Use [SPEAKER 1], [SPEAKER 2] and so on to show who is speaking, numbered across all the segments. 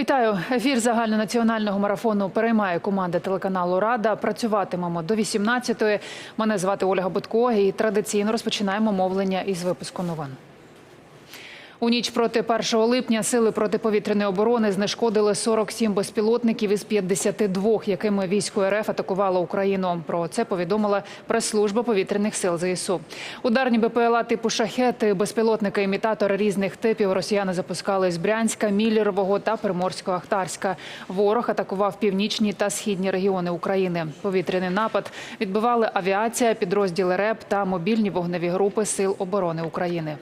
[SPEAKER 1] Вітаю! Ефір загальнонаціонального марафону переймає команда телеканалу Рада. Працюватимемо до 18-ї. Мене звати Ольга Будко і традиційно розпочинаємо мовлення із випуску новин. У ніч проти 1 липня сили протиповітряної оборони знешкодили 47 безпілотників із 52, якими військо РФ атакувало Україну. Про це повідомила прес-служба повітряних сил ЗСУ. Ударні БПЛА типу шахети, безпілотники, імітатори різних типів росіяни запускали з Брянська, Міллєрового та Приморсько-Ахтарська. Ворог атакував північні та східні регіони України. Повітряний напад відбивали авіація, підрозділи РЕП та мобільні вогневі групи Сил оборони України.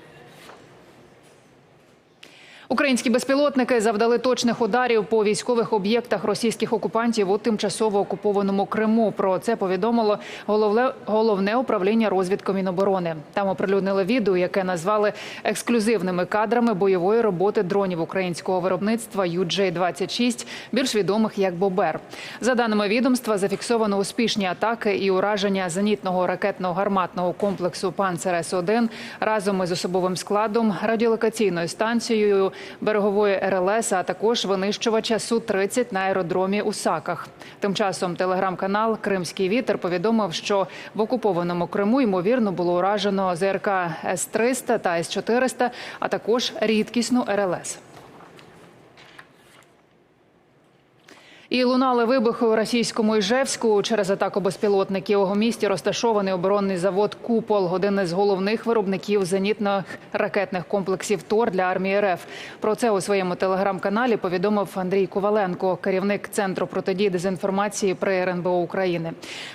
[SPEAKER 1] Українські безпілотники завдали точних ударів по військових об'єктах російських окупантів у тимчасово окупованому Криму. Про це повідомило головне, головне управління розвідки Міноборони. Там оприлюднили відео, яке назвали ексклюзивними кадрами бойової роботи дронів українського виробництва UJ-26, більш відомих як Бобер. За даними відомства, зафіксовано успішні атаки і ураження зенітного ракетного гарматного комплексу Панцер С-1 разом із особовим складом, радіолокаційною станцією берегової РЛС, а також винищувача Су-30 на аеродромі у Саках. Тим часом телеграм-канал Кримський вітер повідомив, що в окупованому Криму ймовірно було уражено ЗРК С-300 та С-400, а також рідкісну РЛС. І лунали вибухи у російському Іжевську через атаку безпілотників. У місті розташований оборонний завод Купол, один із головних виробників зенітних ракетних комплексів ТОР для армії РФ. Про це у своєму телеграм-каналі повідомив Андрій Коваленко, керівник центру протидії дезінформації при РНБО України.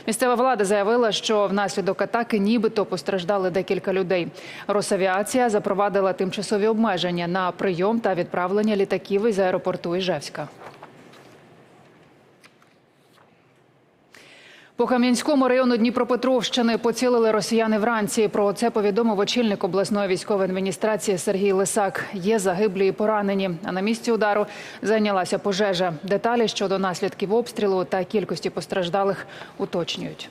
[SPEAKER 1] Місцева влада заявила, що внаслідок атаки нібито постраждали декілька людей. Росавіація запровадила тимчасові обмеження на прийом та відправлення літаків із аеропорту Іжевська. По Кам'янському району Дніпропетровщини поцілили росіяни вранці. Про це повідомив очільник обласної військової адміністрації Сергій Лисак. Є загиблі і поранені. А на місці удару зайнялася пожежа. Деталі щодо наслідків обстрілу та кількості постраждалих уточнюють.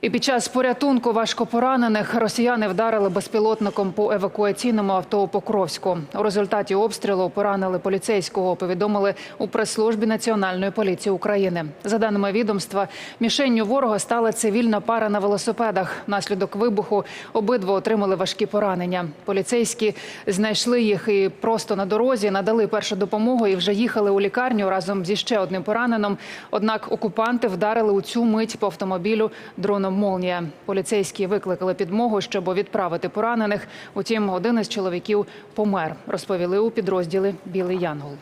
[SPEAKER 1] І під час порятунку важкопоранених росіяни вдарили безпілотником по евакуаційному авто у Покровську. У результаті обстрілу поранили поліцейського. Повідомили у прес-службі Національної поліції України. За даними відомства, мішенню ворога стала цивільна пара на велосипедах. Внаслідок вибуху обидва отримали важкі поранення. Поліцейські знайшли їх і просто на дорозі надали першу допомогу і вже їхали у лікарню разом зі ще одним пораненим. Однак окупанти вдарили у цю мить по автомобілю дроном Молнія. Поліцейські викликали підмогу, щоб відправити поранених. Утім, один із чоловіків помер. Розповіли у підрозділі Білий Янгол.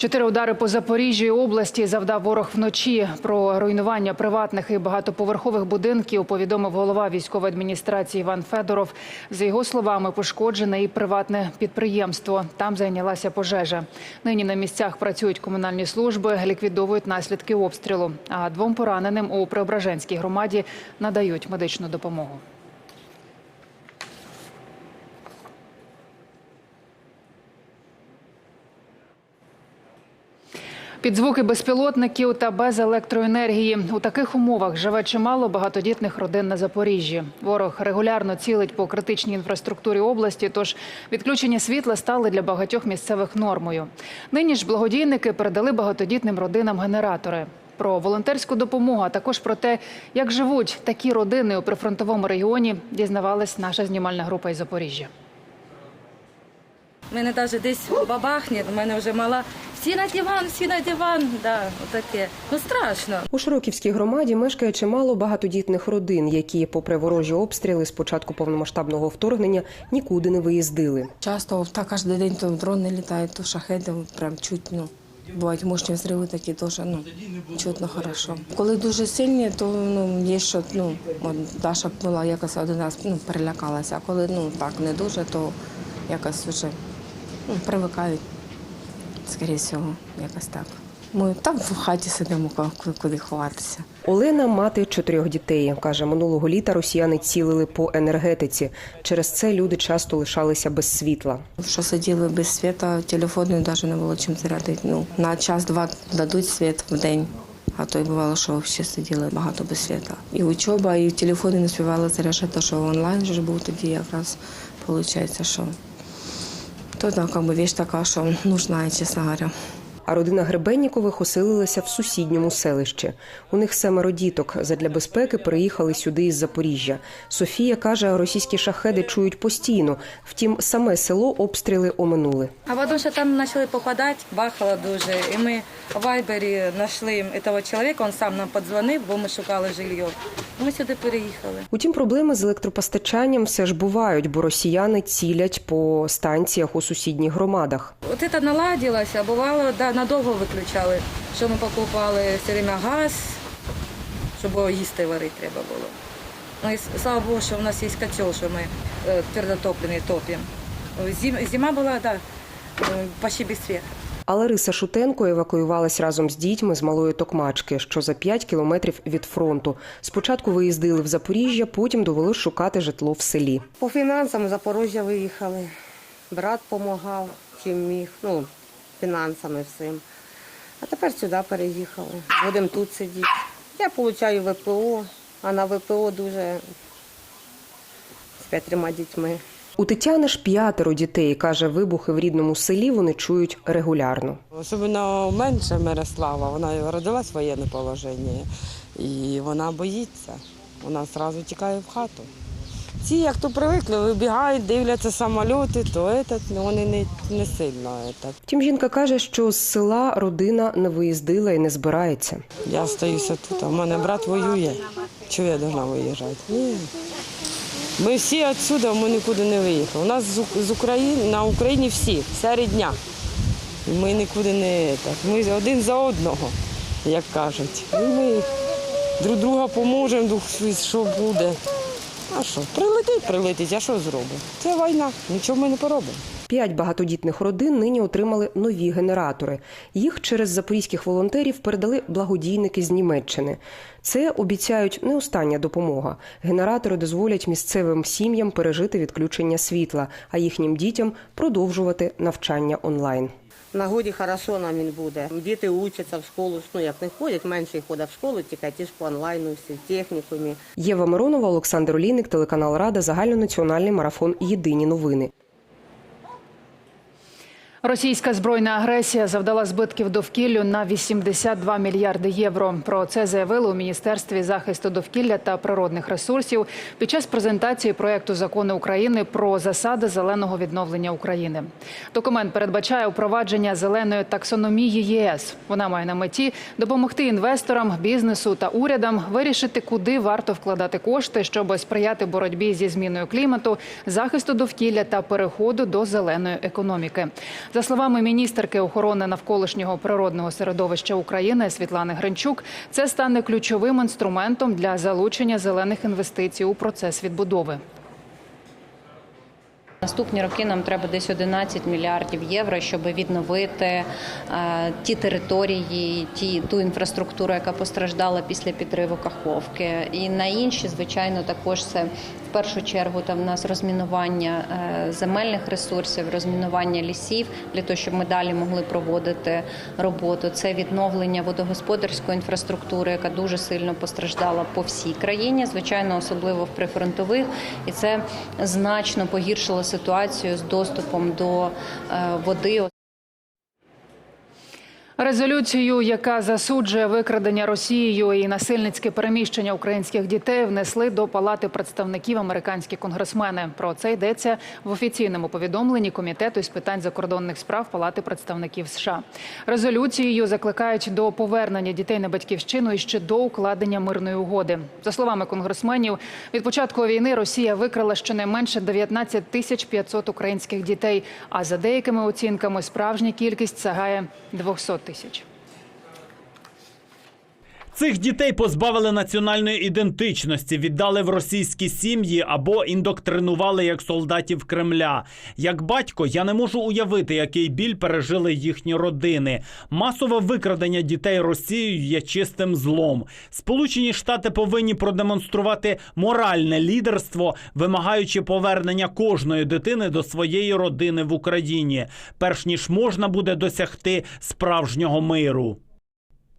[SPEAKER 1] Чотири удари по Запоріжжю і області завдав ворог вночі. Про руйнування приватних і багатоповерхових будинків повідомив голова військової адміністрації Іван Федоров. За його словами, пошкоджене і приватне підприємство. Там зайнялася пожежа. Нині на місцях працюють комунальні служби, ліквідовують наслідки обстрілу. А двом пораненим у Преображенській громаді надають медичну допомогу. Під звуки безпілотників та без електроенергії у таких умовах живе чимало багатодітних родин на Запоріжжі. Ворог регулярно цілить по критичній інфраструктурі області. Тож відключення світла стали для багатьох місцевих нормою. Нині ж благодійники передали багатодітним родинам генератори. Про волонтерську допомогу, а також про те, як живуть такі родини у прифронтовому регіоні, дізнавалась наша знімальна група із Запоріжжя.
[SPEAKER 2] Мене навіть десь бабахне, у мене вже мала. Всі на диван, всі на диван. Да, отаке. Ну страшно.
[SPEAKER 3] У Широківській громаді мешкає чимало багатодітних родин, які, попри ворожі обстріли з початку повномасштабного вторгнення, нікуди не виїздили.
[SPEAKER 4] Часто так кожен день то дрони літають, то шахеди прям чуть, ну. Бувають мощні взриви такі теж, ну, чутно хорошо. Коли дуже сильні, то ну, є що, ну, от Даша була якось один раз ну, перелякалася, а коли ну, так не дуже, то якось вже ну, привикають, скоріше всього, якось так. Ми там в хаті сидимо, ку- куди ховатися.
[SPEAKER 3] Олена мати чотирьох дітей. каже, минулого літа росіяни цілили по енергетиці. Через це люди часто лишалися без світла.
[SPEAKER 4] Що сиділи без світа, телефони навіть не було чим зарядити. Ну, на час-два дадуть світ в день. А то й бувало, що взагалі сиділи багато без світа. І учоба, і телефони не співали заряджати, що онлайн вже був тоді якраз виходить, що То бы вещь такая, что нужна, честно говоря.
[SPEAKER 3] А родина Гребеннікових оселилася в сусідньому селищі. У них семеро діток. Задля безпеки переїхали сюди із Запоріжжя. Софія каже, російські шахеди чують постійно. Втім, саме село обстріли оминули.
[SPEAKER 2] А потім що там почали попадати, бахало дуже. І ми в Вайбері знайшли цього чоловіка, він сам нам подзвонив, бо ми шукали жилье. Ми сюди переїхали.
[SPEAKER 3] Утім, проблеми з електропостачанням все ж бувають, бо росіяни цілять по станціях у сусідніх громадах.
[SPEAKER 2] От це наладилося, бувало, да, надовго виключали, що ми покупали все время газ, щоб їсти варити треба було. Ну і слава Богу, що у нас є котел, що ми е, твердотоплений топимо. Зим, зима була, да, е, почти без світу.
[SPEAKER 3] А Лариса Шутенко евакуювалась разом з дітьми з малої Токмачки, що за 5 кілометрів від фронту. Спочатку виїздили в Запоріжжя, потім довелось шукати житло в селі.
[SPEAKER 5] По фінансам Запоріжжя виїхали. Брат допомагав, чим міг, ну, фінансами всім. А тепер сюди переїхали. Будемо тут сидіти. Я отримую ВПО, а на ВПО дуже з п'ятьма дітьми.
[SPEAKER 3] У Тетяни ж п'ятеро дітей. Каже, вибухи в рідному селі вони чують регулярно.
[SPEAKER 6] Особливо менше Мирослава, вона родилась в воєнне положення і вона боїться. Вона одразу тікає в хату. Ці, як то привикли, вибігають, дивляться самольоти, то этот, ну, вони не, не сильно. Этот.
[SPEAKER 3] Втім, жінка каже, що з села родина не виїздила і не збирається.
[SPEAKER 6] Я стаюся тут, а в мене брат воює. Чого я повинна виїжджати? Ні. Ми всі відсюди, ми нікуди не виїхали. У нас з, України, на Україні всі, вся рідня. Ми нікуди не так. Ми один за одного, як кажуть. І ми друг друга поможемо, що буде. А що, прилетить, прилетить, а що зробимо? Це війна, нічого ми не поробимо.
[SPEAKER 3] П'ять багатодітних родин нині отримали нові генератори. Їх через запорізьких волонтерів передали благодійники з Німеччини. Це обіцяють не остання допомога. Генератори дозволять місцевим сім'ям пережити відключення світла, а їхнім дітям продовжувати навчання онлайн.
[SPEAKER 5] На годі хорошо він буде. Діти учаться в школу, ну як не ходять, менше ходять в школу, тільки ті ж по онлайну, всі технікумі.
[SPEAKER 3] Єва Миронова, Олександр Олійник, телеканал Рада, загальнонаціональний марафон Єдині новини.
[SPEAKER 1] Російська збройна агресія завдала збитків довкіллю на 82 мільярди євро. Про це заявили у міністерстві захисту довкілля та природних ресурсів під час презентації проекту закону України про засади зеленого відновлення України. Документ передбачає впровадження зеленої таксономії ЄС. Вона має на меті допомогти інвесторам, бізнесу та урядам вирішити, куди варто вкладати кошти, щоб сприяти боротьбі зі зміною клімату, захисту довкілля та переходу до зеленої економіки. За словами міністерки охорони навколишнього природного середовища України Світлани Гринчук, це стане ключовим інструментом для залучення зелених інвестицій у процес відбудови.
[SPEAKER 7] Наступні роки нам треба десь 11 мільярдів євро, щоб відновити е, ті території, ті ту інфраструктуру, яка постраждала після підриву Каховки. І на інші, звичайно, також це першу чергу там в нас розмінування е, земельних ресурсів, розмінування лісів для того, щоб ми далі могли проводити роботу. Це відновлення водогосподарської інфраструктури, яка дуже сильно постраждала по всій країні, звичайно, особливо в прифронтових, і це значно погіршило ситуацію з доступом до е, води.
[SPEAKER 1] Резолюцію, яка засуджує викрадення Росією і насильницьке переміщення українських дітей, внесли до Палати представників американські конгресмени. Про це йдеться в офіційному повідомленні комітету із питань закордонних справ Палати представників США. Резолюцією закликають до повернення дітей на батьківщину і ще до укладення мирної угоди. За словами конгресменів, від початку війни Росія викрала щонайменше 19 тисяч 500 українських дітей. А за деякими оцінками справжня кількість сягає 200 тисяч.
[SPEAKER 8] Цих дітей позбавили національної ідентичності, віддали в російські сім'ї або індоктринували як солдатів Кремля. Як батько, я не можу уявити, який біль пережили їхні родини. Масове викрадення дітей Росією є чистим злом. Сполучені Штати повинні продемонструвати моральне лідерство, вимагаючи повернення кожної дитини до своєї родини в Україні, перш ніж можна буде досягти справжнього миру.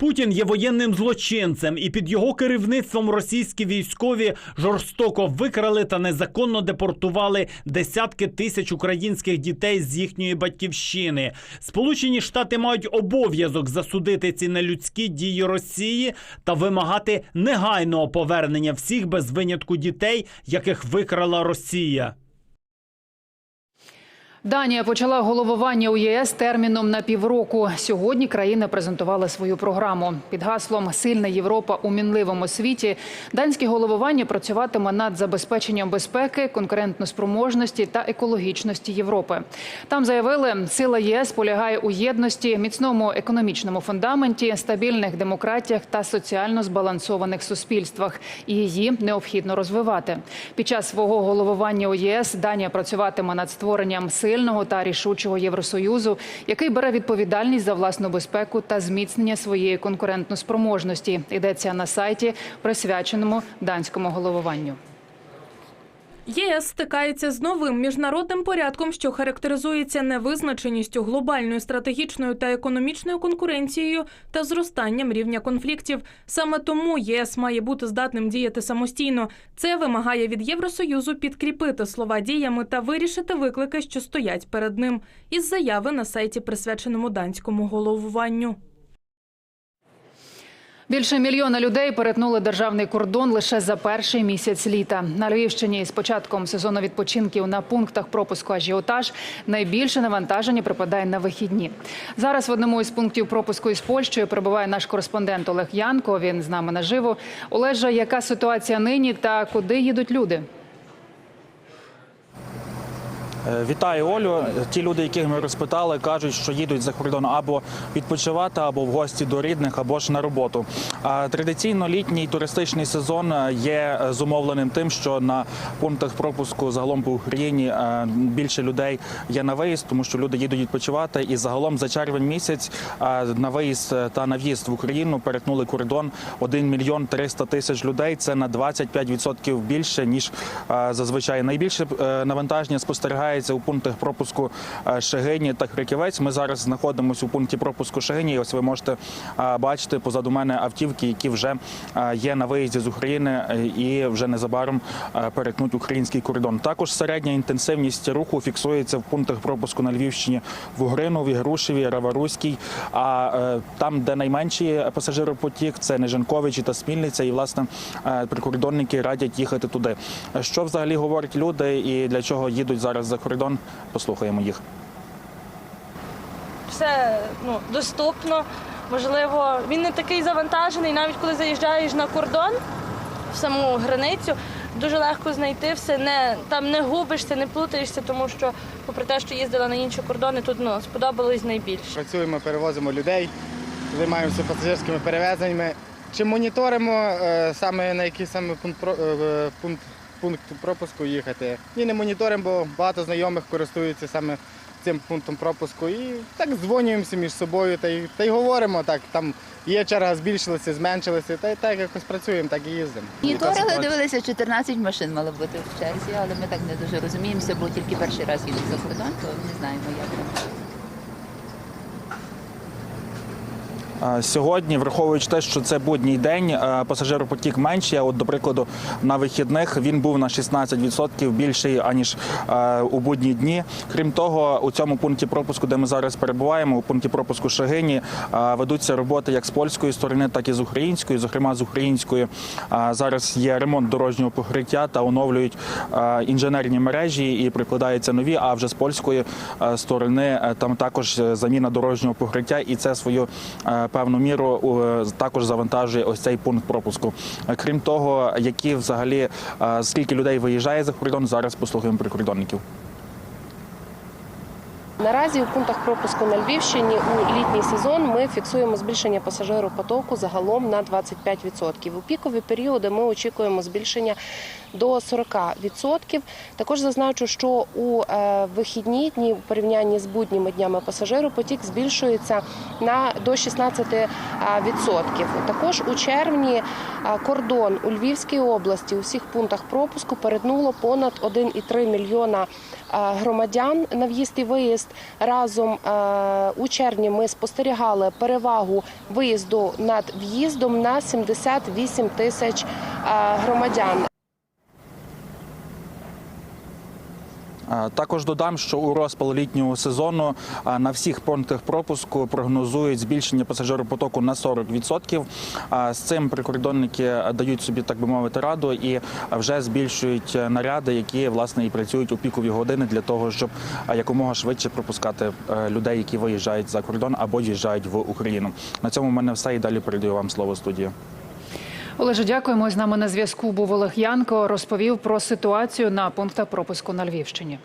[SPEAKER 8] Путін є воєнним злочинцем, і під його керівництвом російські військові жорстоко викрали та незаконно депортували десятки тисяч українських дітей з їхньої батьківщини. Сполучені Штати мають обов'язок засудити ці нелюдські дії Росії та вимагати негайного повернення всіх без винятку дітей, яких викрала Росія.
[SPEAKER 1] Данія почала головування у ЄС терміном на півроку. Сьогодні країна презентувала свою програму під гаслом Сильна Європа у мінливому світі. Данське головування працюватиме над забезпеченням безпеки, конкурентноспроможності та екологічності Європи. Там заявили, сила ЄС полягає у єдності, міцному економічному фундаменті, стабільних демократіях та соціально збалансованих суспільствах. І її необхідно розвивати. Під час свого головування у ЄС Данія працюватиме над створенням сильного та рішучого Євросоюзу, який бере відповідальність за власну безпеку та зміцнення своєї конкурентноспроможності. Йдеться на сайті, присвяченому данському головуванню.
[SPEAKER 9] ЄС стикається з новим міжнародним порядком, що характеризується невизначеністю, глобальною стратегічною та економічною конкуренцією та зростанням рівня конфліктів. Саме тому ЄС має бути здатним діяти самостійно. Це вимагає від Євросоюзу підкріпити слова діями та вирішити виклики, що стоять перед ним. Із заяви на сайті, присвяченому данському головуванню.
[SPEAKER 1] Більше мільйона людей перетнули державний кордон лише за перший місяць літа. На Львівщині з початком сезону відпочинків на пунктах пропуску ажіотаж найбільше навантаження припадає на вихідні. Зараз в одному із пунктів пропуску із Польщею перебуває наш кореспондент Олег Янко. Він з нами наживо. Олежа, яка ситуація нині та куди їдуть люди?
[SPEAKER 10] Е, Вітаю, Олю. Ті люди, яких ми розпитали, кажуть, що їдуть за кордон або відпочивати, або в гості до рідних, або ж на роботу. А традиційно літній туристичний сезон е, є зумовленим тим, що на пунктах пропуску загалом по Україні е, більше людей є на виїзд, тому що люди їдуть відпочивати. І загалом за червень місяць на виїзд та на в'їзд в Україну перетнули кордон 1 мільйон 300 тисяч людей. Це на 25% більше ніж зазвичай. Найбільше навантаження спостерігається у пунктах пропуску е, Шегині та Криківець. Ми зараз знаходимося у пункті пропуску Шегині. І ось ви можете е, бачити позаду мене автівки, які вже е, є на виїзді з України і вже незабаром перетнуть український кордон. Також середня інтенсивність руху фіксується в пунктах пропуску на Львівщині в Угринові, Грушеві, Раваруській. А там, де найменший пасажиропотік, це Нежанковичі та Смільниця. І власне прикордонники радять їхати туди. Що взагалі говорять люди і для чого їдуть зараз за кордон? Послухаємо їх.
[SPEAKER 11] все ну, доступно. Можливо, він не такий завантажений, навіть коли заїжджаєш на кордон в саму границю, дуже легко знайти все, не, там не губишся, не плутаєшся, тому що, попри те, що їздила на інші кордони, тут ну, сподобалось найбільше.
[SPEAKER 12] Працюємо, перевозимо людей, займаємося пасажирськими перевезеннями. Чи моніторимо е, саме на який саме пункт, е, пункт, пункт пропуску їхати? Ні, не моніторимо, бо багато знайомих користуються саме цим пунктом пропуску. І так дзвонюємося між собою та й, та й говоримо так. Там є черга, збільшилася, зменшилася, та й так якось працюємо, так і їздимо.
[SPEAKER 13] Моніторили, дивилися, 14 машин мало бути в черзі, але ми так не дуже розуміємося, бо тільки перший раз їдуть за кордон, то не знаємо, як там.
[SPEAKER 10] Е, Сьогодні, враховуючи те, що це будній день, пасажиропотік менший. А от, до прикладу, на вихідних він був на 16% більший аніж у будні дні. Крім того, у цьому пункті пропуску, де ми зараз перебуваємо, у пункті пропуску Шагині, ведуться роботи як з польської сторони, так і з української. Зокрема, з української зараз є ремонт дорожнього покриття та оновлюють інженерні мережі і прикладаються нові. А вже з польської сторони е, там також е, заміна дорожнього покриття, і це свою е, певну міру е, також завантажує ось цей пункт пропуску. Е, Крім того, які взагалі е, скільки людей виїжджає за кордон, зараз послухаємо прикордонників.
[SPEAKER 14] Наразі у пунктах пропуску на Львівщині у літній сезон ми фіксуємо збільшення пасажиропотоку загалом на 25%. У пікові періоди ми очікуємо збільшення до 40%. Також зазначу, що у е, вихідні дні у порівнянні з будніми днями пасажиропотік збільшується на до 16%. Також у червні е, кордон у Львівській області у всіх пунктах пропуску перетнуло понад 1,3 мільйона громадян на в'їзд і виїзд. Разом е, у червні ми спостерігали перевагу виїзду над в'їздом на 78 тисяч е, громадян.
[SPEAKER 10] Також додам, що у розпал літнього сезону е, на всіх пунктах пропуску прогнозують збільшення пасажиропотоку на 40%. Е, З цим прикордонники дають собі, так би мовити, раду і вже збільшують е, наряди, які власне і працюють у пікові години для того, щоб е, якомога швидше пропускати е, людей, які виїжджають за кордон або їжджають в Україну. На цьому в мене все і далі передаю вам слово студії.
[SPEAKER 1] Олеже, дякуємо. З нами на зв'язку був Олег Янко. Розповів про ситуацію на пунктах пропуску на Львівщині.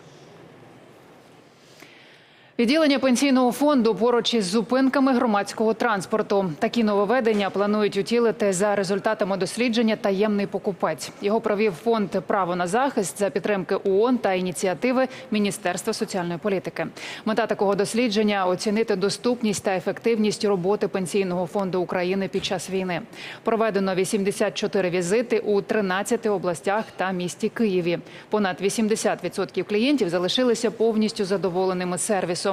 [SPEAKER 1] Відділення пенсійного фонду поруч із зупинками громадського транспорту. Такі нововведення планують утілити за результатами дослідження таємний покупець. Його провів фонд право на захист за підтримки ООН та ініціативи Міністерства соціальної політики. Мета такого дослідження оцінити доступність та ефективність роботи пенсійного фонду України під час війни. Проведено 84 візити у 13 областях та місті Києві. Понад 80% клієнтів залишилися повністю задоволеними сервісом.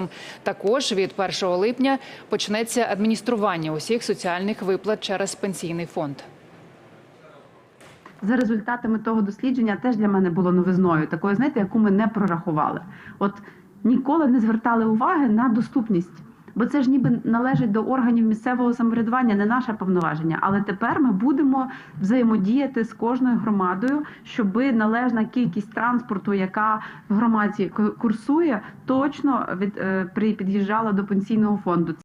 [SPEAKER 1] Також від 1 липня почнеться адміністрування усіх соціальних виплат через пенсійний фонд.
[SPEAKER 15] за результатами того дослідження теж для мене було новизною, такою, знаєте, яку ми не прорахували. От ніколи не звертали уваги на доступність. Бо це ж ніби належить до органів місцевого самоврядування, не наше повноваження. Але тепер ми будемо взаємодіяти з кожною громадою, щоб належна кількість транспорту, яка в громаді ку- курсує, точно від е, при під'їжджала до пенсійного фонду.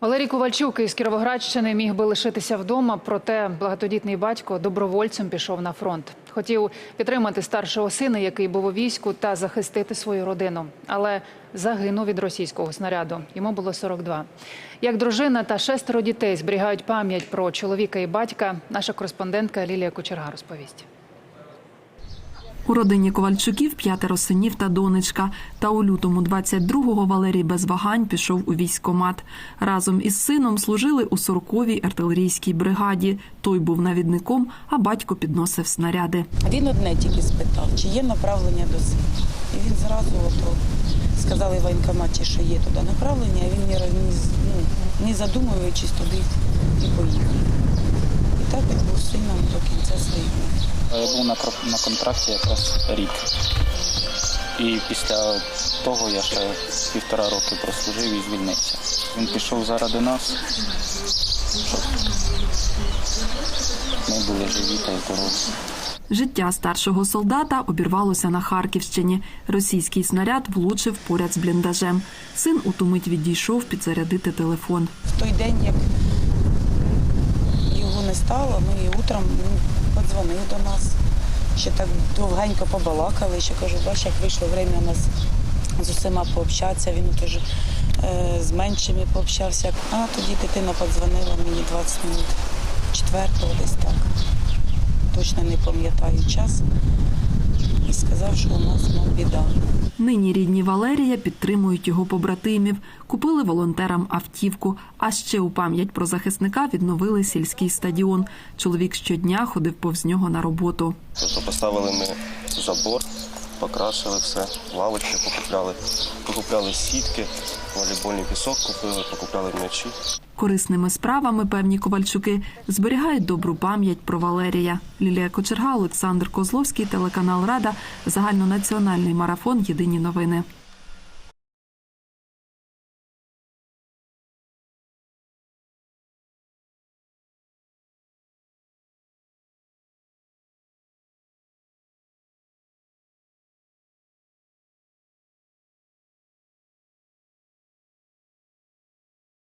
[SPEAKER 1] Валерій Ковальчук із Кіровоградщини міг би лишитися вдома, проте багатодітний батько добровольцем пішов на фронт. Хотів підтримати старшого сина, який був у війську, та захистити свою родину. Але загинув від російського снаряду. Йому було 42. Як дружина та шестеро дітей зберігають пам'ять про чоловіка і батька, наша кореспондентка Лілія Кучерга розповість.
[SPEAKER 16] У родині Ковальчуків п'ятеро синів та донечка. Та у лютому 22-го Валерій без вагань пішов у військкомат. Разом із сином служили у 40-й артилерійській бригаді. Той був навідником, а батько підносив снаряди.
[SPEAKER 17] Він одне тільки спитав, чи є направлення до сина. І він зразу ото сказали в воєнкоматі, що є туди направлення, а він ні, ну, не задумуючись туди і поїхав. І так він був сином до кінця своїх.
[SPEAKER 18] Я був на, кор- на контракті якраз рік. І після того я ще півтора роки прослужив і звільнився. Він пішов заради нас, щоб ми були живі та здорові.
[SPEAKER 16] Життя старшого солдата обірвалося на Харківщині. Російський снаряд влучив поряд з бліндажем. Син у ту мить відійшов підзарядити телефон.
[SPEAKER 17] В той день, як не стало, ми утром він подзвонив до нас. Ще так довгенько побалакали, ще кажу, бач, як вийшло время у нас з усіма пообщатися. Він теж е, з меншими пообщався. А тоді дитина подзвонила мені 20 минут четвертого десь так. Точно не пам'ятаю час. І сказав, що у нас ну, біда.
[SPEAKER 16] Нині рідні Валерія підтримують його побратимів, купили волонтерам автівку. А ще у пам'ять про захисника відновили сільський стадіон. Чоловік щодня ходив повз нього на роботу.
[SPEAKER 19] Поставили ми забор, покрасили все, лавочки покупляли, покупляли сітки, волейбольний пісок купили, покупляли м'ячі.
[SPEAKER 16] Корисними справами певні ковальчуки зберігають добру пам'ять про Валерія. Лілія Кочерга, Олександр Козловський, телеканал Рада, загальнонаціональний марафон Єдині новини.